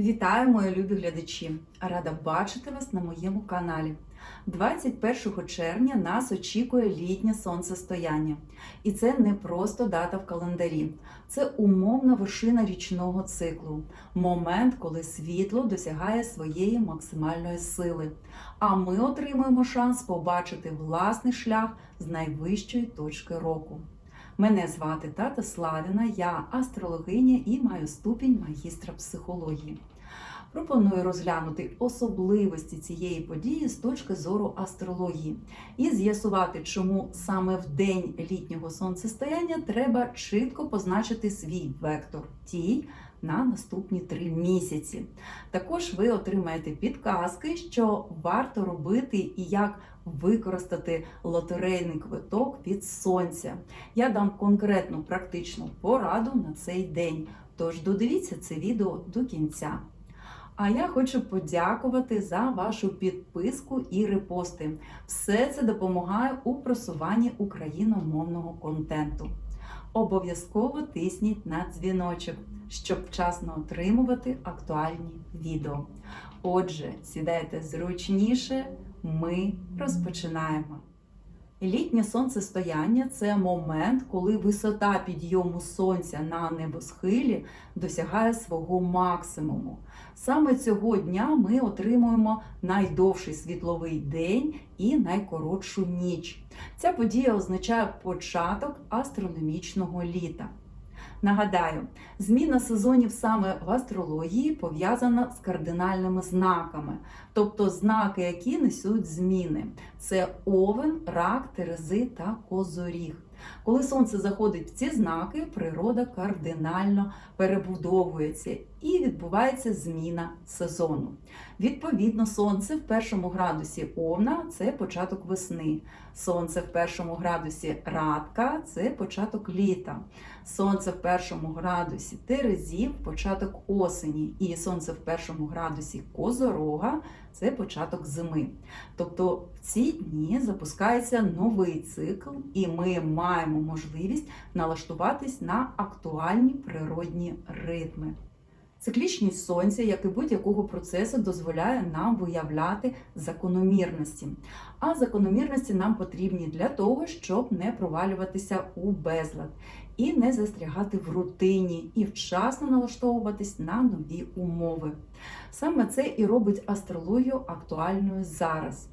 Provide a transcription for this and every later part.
Вітаю, мої любі глядачі! Рада бачити вас на моєму каналі. 21 червня нас очікує літнє сонцестояння. І це не просто дата в календарі, це умовна вершина річного циклу, момент, коли світло досягає своєї максимальної сили. А ми отримуємо шанс побачити власний шлях з найвищої точки року. Мене звати Тата Славіна, я астрологиня і маю ступінь магістра психології. Пропоную розглянути особливості цієї події з точки зору астрології і з'ясувати, чому саме в день літнього сонцестояння треба чітко позначити свій вектор тій на наступні три місяці. Також ви отримаєте підказки, що варто робити і як використати лотерейний квиток від сонця. Я дам конкретну практичну пораду на цей день. Тож додивіться це відео до кінця. А я хочу подякувати за вашу підписку і репости. Все це допомагає у просуванні україномовного контенту. Обов'язково тисніть на дзвіночок, щоб вчасно отримувати актуальні відео. Отже, сідайте зручніше, ми розпочинаємо. Літнє сонцестояння це момент, коли висота підйому сонця на небосхилі досягає свого максимуму. Саме цього дня ми отримуємо найдовший світловий день і найкоротшу ніч. Ця подія означає початок астрономічного літа. Нагадаю, зміна сезонів саме в астрології пов'язана з кардинальними знаками, тобто знаки, які несуть зміни. Це овен, рак, терези та козоріг. Коли сонце заходить в ці знаки, природа кардинально перебудовується і відбувається зміна сезону. Відповідно, сонце в першому градусі овна це початок весни. Сонце в першому градусі радка це початок літа. Сонце в першому градусі терезів початок осені. І сонце в першому градусі козорога це початок зими. Тобто в ці дні запускається новий цикл, і ми маємо можливість налаштуватись на актуальні природні ритми. Циклічність сонця, як і будь-якого процесу, дозволяє нам виявляти закономірності. А закономірності нам потрібні для того, щоб не провалюватися у безлад і не застрягати в рутині, і вчасно налаштовуватись на нові умови. Саме це і робить астрологію актуальною зараз.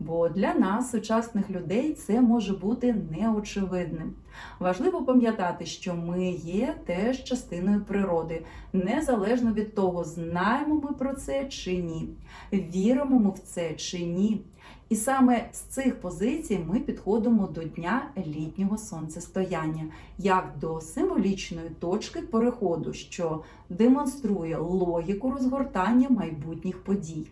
Бо для нас, сучасних людей, це може бути неочевидним. Важливо пам'ятати, що ми є теж частиною природи, незалежно від того, знаємо ми про це чи ні, віримо ми в це чи ні. І саме з цих позицій ми підходимо до дня літнього сонцестояння, як до символічної точки переходу, що демонструє логіку розгортання майбутніх подій.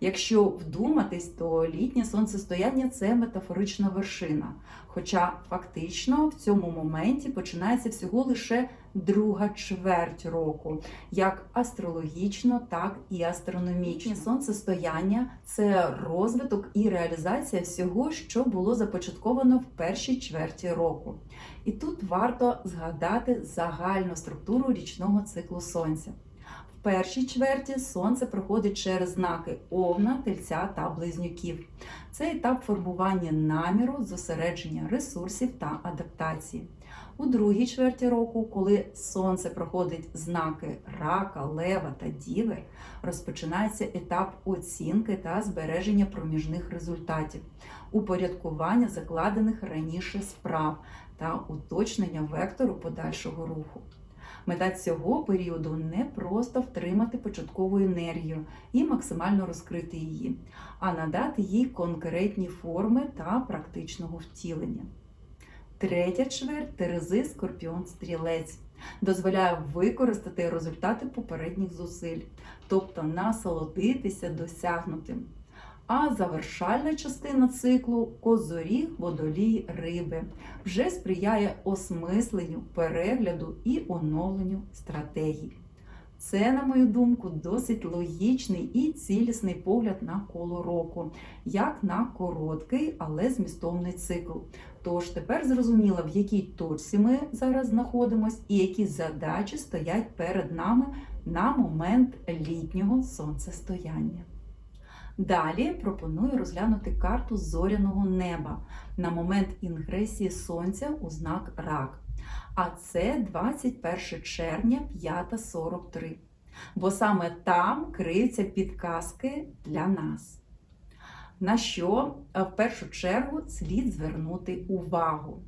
Якщо вдуматись, то літнє сонцестояння це метафорична вершина. Хоча фактично в цьому моменті починається всього лише друга чверть року, як астрологічно, так і астрономічно. Сонцестояння це розвиток і реалізація всього, що було започатковано в першій чверті року. І тут варто згадати загальну структуру річного циклу сонця. В першій чверті сонце проходить через знаки Овна, Тельця та Близнюків. Це етап формування наміру, зосередження ресурсів та адаптації. У другій чверті року, коли сонце проходить знаки рака, лева та діви, розпочинається етап оцінки та збереження проміжних результатів, упорядкування закладених раніше справ та уточнення вектору подальшого руху. Мета цього періоду не просто втримати початкову енергію і максимально розкрити її, а надати їй конкретні форми та практичного втілення. Третя чверть Терези Скорпіон Стрілець дозволяє використати результати попередніх зусиль, тобто насолодитися досягнутим. А завершальна частина циклу козоріг, водолій, риби вже сприяє осмисленню, перегляду і оновленню стратегій. Це, на мою думку, досить логічний і цілісний погляд на коло року, як на короткий, але змістовний цикл. Тож тепер зрозуміло, в якій точці ми зараз знаходимося і які задачі стоять перед нами на момент літнього сонцестояння. Далі пропоную розглянути карту зоряного неба на момент інгресії Сонця у знак Рак. А це 21 червня 5.43. Бо саме там криються підказки для нас. На що е, в першу чергу слід звернути увагу?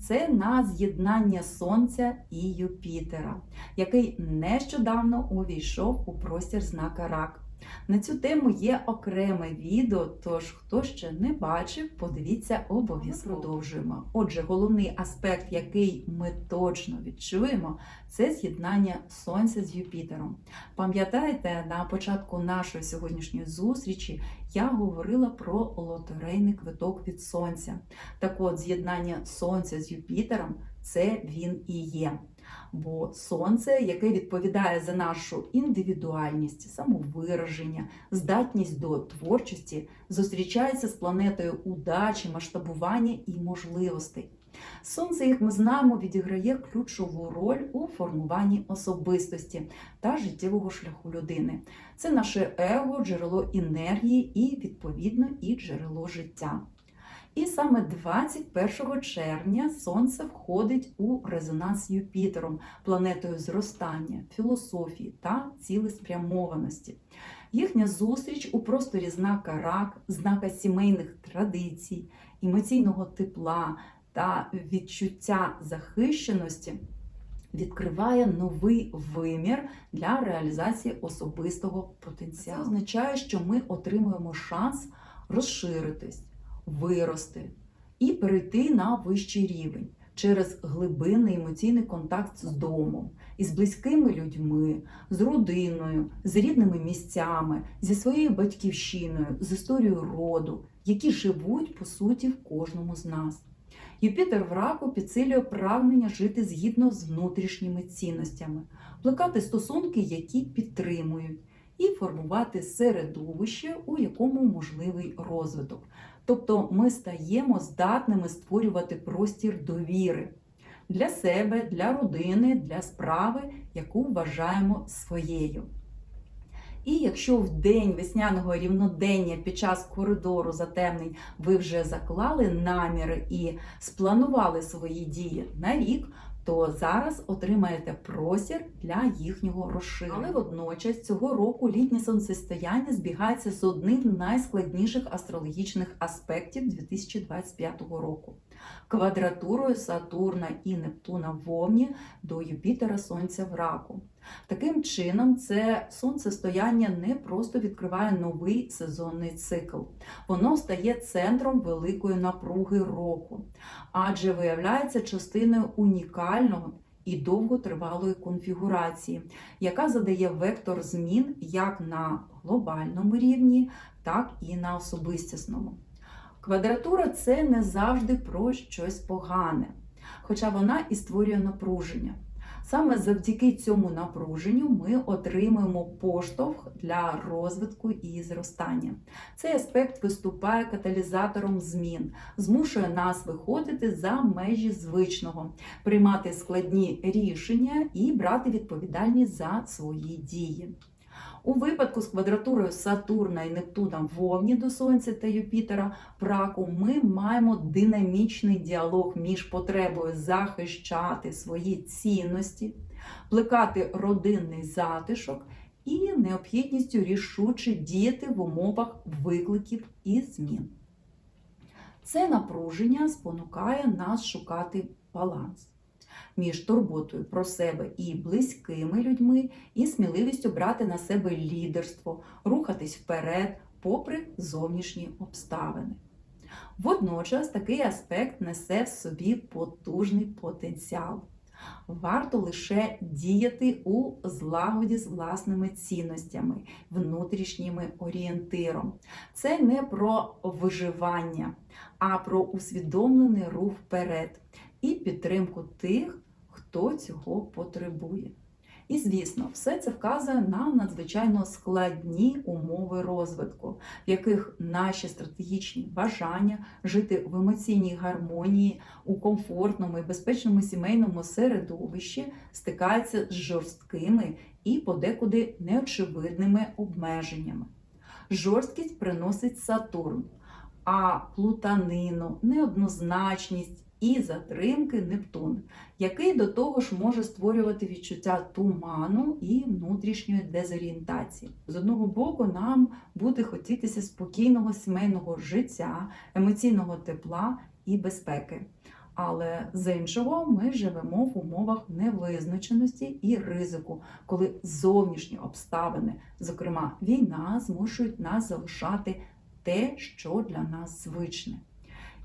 Це на з'єднання Сонця і Юпітера, який нещодавно увійшов у простір знака Рак. На цю тему є окреме відео, тож хто ще не бачив, подивіться обов'язково. Продовжуємо. Отже, головний аспект, який ми точно відчуємо, це з'єднання Сонця з Юпітером. Пам'ятаєте, на початку нашої сьогоднішньої зустрічі я говорила про лотерейний квиток від Сонця. Так от, з'єднання Сонця з Юпітером це він і є. Бо сонце, яке відповідає за нашу індивідуальність, самовираження, здатність до творчості, зустрічається з планетою удачі, масштабування і можливостей. Сонце, як ми знаємо, відіграє ключову роль у формуванні особистості та життєвого шляху людини. Це наше его, джерело енергії і, відповідно, і джерело життя. І саме 21 червня Сонце входить у резонанс з Юпітером, планетою зростання, філософії та цілеспрямованості. Їхня зустріч у просторі знака рак, знака сімейних традицій, емоційного тепла та відчуття захищеності. Відкриває новий вимір для реалізації особистого потенціалу. Це означає, що ми отримуємо шанс розширитись, вирости і перейти на вищий рівень через глибинний емоційний контакт з домом, із близькими людьми, з родиною, з рідними місцями, зі своєю батьківщиною, з історією роду, які живуть по суті в кожному з нас. Юпітер в раку підсилює прагнення жити згідно з внутрішніми цінностями, плекати стосунки, які підтримують, і формувати середовище, у якому можливий розвиток. Тобто ми стаємо здатними створювати простір довіри для себе, для родини, для справи, яку вважаємо своєю. І якщо в день весняного рівнодення під час коридору затемнень ви вже заклали наміри і спланували свої дії на рік, то зараз отримаєте простір для їхнього розширення. Але водночас цього року літнє сонцестояння збігається з одним з найскладніших астрологічних аспектів 2025 року квадратурою Сатурна і Нептуна в Овні до Юпітера Сонця в раку. Таким чином, це сонцестояння не просто відкриває новий сезонний цикл, воно стає центром великої напруги року, адже виявляється частиною унікального і довготривалої конфігурації, яка задає вектор змін як на глобальному рівні, так і на особистісному. Квадратура це не завжди про щось погане, хоча вона і створює напруження. Саме завдяки цьому напруженню ми отримуємо поштовх для розвитку і зростання. Цей аспект виступає каталізатором змін, змушує нас виходити за межі звичного, приймати складні рішення і брати відповідальність за свої дії. У випадку з квадратурою Сатурна і Нептуна в Овні до Сонця та Юпітера в раку ми маємо динамічний діалог між потребою захищати свої цінності, плекати родинний затишок і необхідністю рішуче діяти в умовах викликів і змін. Це напруження спонукає нас шукати баланс між турботою про себе і близькими людьми, і сміливістю брати на себе лідерство, рухатись вперед, попри зовнішні обставини. Водночас такий аспект несе в собі потужний потенціал. Варто лише діяти у злагоді з власними цінностями, внутрішніми орієнтиром. Це не про виживання, а про усвідомлений рух вперед і підтримку тих, хто цього потребує. І звісно, все це вказує на надзвичайно складні умови розвитку, в яких наші стратегічні бажання жити в емоційній гармонії у комфортному і безпечному сімейному середовищі стикаються з жорсткими і подекуди неочевидними обмеженнями. Жорсткість приносить Сатурн, а плутанину, неоднозначність і затримки Нептун, який до того ж може створювати відчуття туману і внутрішньої дезорієнтації. З одного боку, нам буде хотітися спокійного сімейного життя, емоційного тепла і безпеки. Але з іншого, ми живемо в умовах невизначеності і ризику, коли зовнішні обставини, зокрема війна, змушують нас залишати те, що для нас звичне,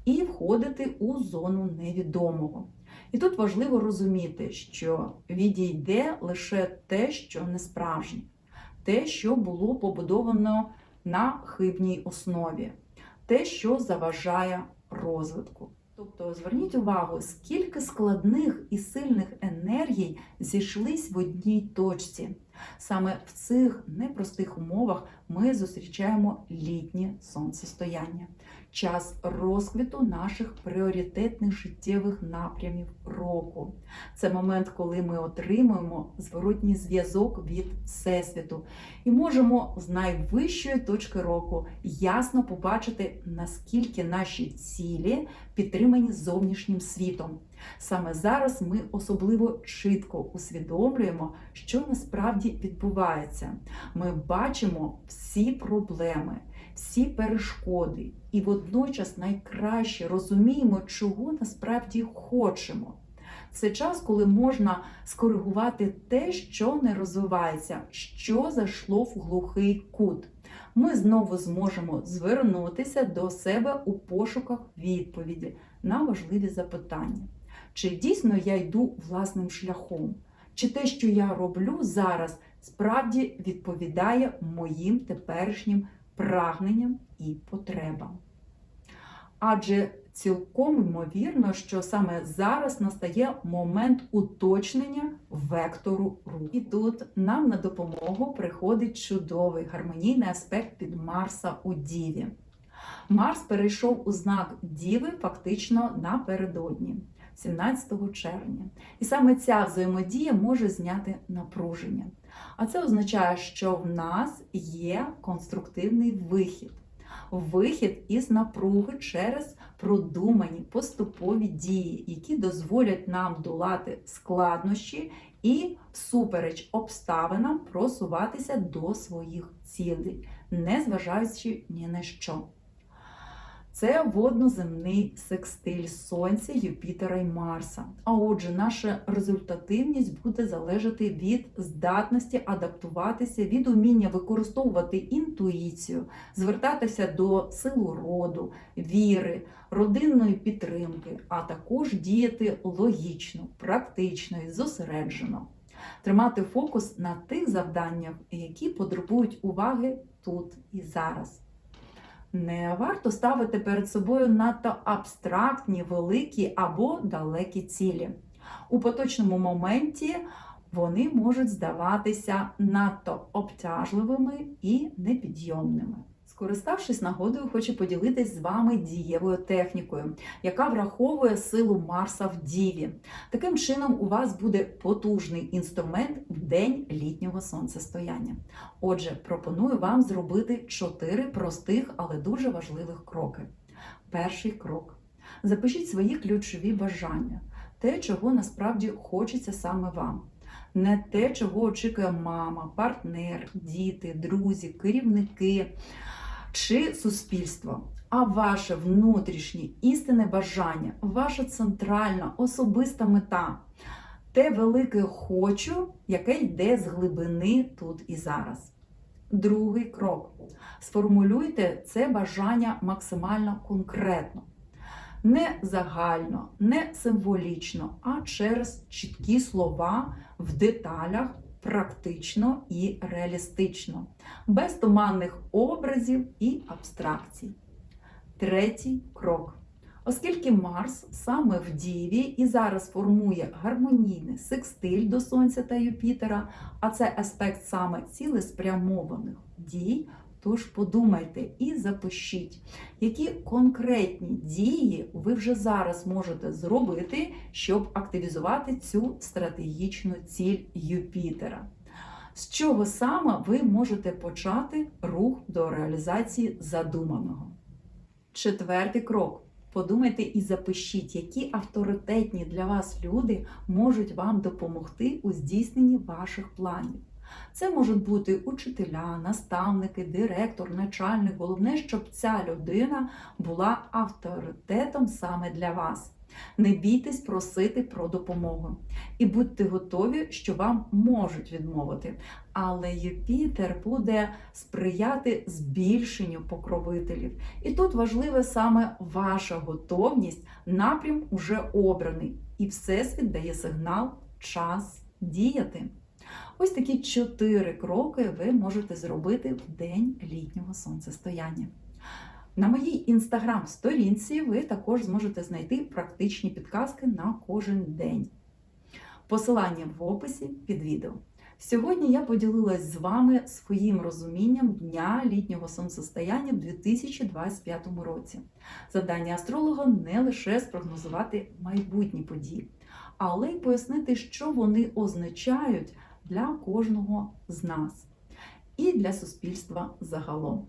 і входити у зону невідомого. І тут важливо розуміти, що відійде лише те, що не справжнє, те, що було побудовано на хибній основі, те, що заважає розвитку. Тобто зверніть увагу, скільки складних і сильних енергій зійшлись в одній точці. Саме в цих непростих умовах ми зустрічаємо літнє сонцестояння, час розквіту наших пріоритетних життєвих напрямів року. Це момент, коли ми отримуємо зворотній зв'язок від Всесвіту і можемо з найвищої точки року ясно побачити, наскільки наші цілі підтримані зовнішнім світом. Саме зараз ми особливо чітко усвідомлюємо, що насправді відбувається. Ми бачимо всі проблеми, всі перешкоди, і водночас найкраще розуміємо, чого насправді хочемо. Це час, коли можна скоригувати те, що не розвивається, що зайшло в глухий кут. Ми знову зможемо звернутися до себе у пошуках відповіді на важливі запитання. Чи дійсно я йду власним шляхом? Чи те, що я роблю зараз, справді відповідає моїм теперішнім прагненням і потребам? Адже цілком ймовірно, що саме зараз настає момент уточнення вектору руху. І тут нам на допомогу приходить чудовий гармонійний аспект від Марса у Діві. Марс перейшов у знак Діви фактично напередодні. 17 червня. І саме ця взаємодія може зняти напруження. А це означає, що в нас є конструктивний вихід. Вихід із напруги через продумані поступові дії, які дозволять нам долати складнощі і, всупереч обставинам, просуватися до своїх цілей, незважаючи ні на що. Це водноземний секстиль Сонця, Юпітера і Марса. А отже, наша результативність буде залежати від здатності адаптуватися, від уміння використовувати інтуїцію, звертатися до силу роду, віри, родинної підтримки, а також діяти логічно, практично і зосереджено. Тримати фокус на тих завданнях, які потребують уваги тут і зараз. Не варто ставити перед собою надто абстрактні, великі або далекі цілі. У поточному моменті вони можуть здаватися надто обтяжливими і непідйомними. Скориставшись нагодою, хочу поділитись з вами дієвою технікою, яка враховує силу Марса в Діві. Таким чином, у вас буде потужний інструмент в день літнього сонцестояння. Отже, пропоную вам зробити чотири простих, але дуже важливих кроки. Перший крок: запишіть свої ключові бажання, те, чого насправді хочеться саме вам. Не те, чого очікує мама, партнер, діти, друзі, керівники чи суспільство, а ваше внутрішнє істинне бажання, ваша центральна особиста мета, те велике хочу, яке йде з глибини тут і зараз. Другий крок. Сформулюйте це бажання максимально конкретно. Не загально, не символічно, а через чіткі слова в деталях практично і реалістично, без туманних образів і абстракцій. Третій крок. Оскільки Марс саме в Діві і зараз формує гармонійний секстиль до Сонця та Юпітера, а це аспект саме цілеспрямованих дій. Тож подумайте і запишіть, які конкретні дії ви вже зараз можете зробити, щоб активізувати цю стратегічну ціль Юпітера. З чого саме ви можете почати рух до реалізації задуманого? Четвертий крок. Подумайте і запишіть, які авторитетні для вас люди можуть вам допомогти у здійсненні ваших планів. Це можуть бути учителя, наставники, директор, начальник. Головне, щоб ця людина була авторитетом саме для вас. Не бійтесь просити про допомогу і будьте готові, що вам можуть відмовити. Але Юпітер буде сприяти збільшенню покровителів. І тут важливе саме ваша готовність, напрям уже обраний, і Всесвіт дає сигнал час діяти. Ось такі чотири кроки ви можете зробити в день літнього сонцестояння. На моїй інстаграм-сторінці ви також зможете знайти практичні підказки на кожен день. Посилання в описі під відео. Сьогодні я поділилась з вами своїм розумінням дня літнього сонцестояння в 2025 році. Завдання астролога не лише спрогнозувати майбутні події, але й пояснити, що вони означають для кожного з нас і для суспільства загалом.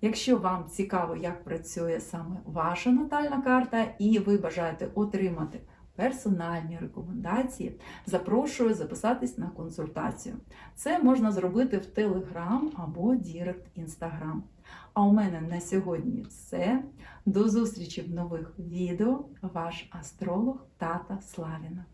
Якщо вам цікаво, як працює саме ваша натальна карта, і ви бажаєте отримати персональні рекомендації, запрошую записатись на консультацію. Це можна зробити в Telegram або Дірект Instagram. А у мене на сьогодні все. До зустрічі в нових відео. Ваш астролог Тата Славіна.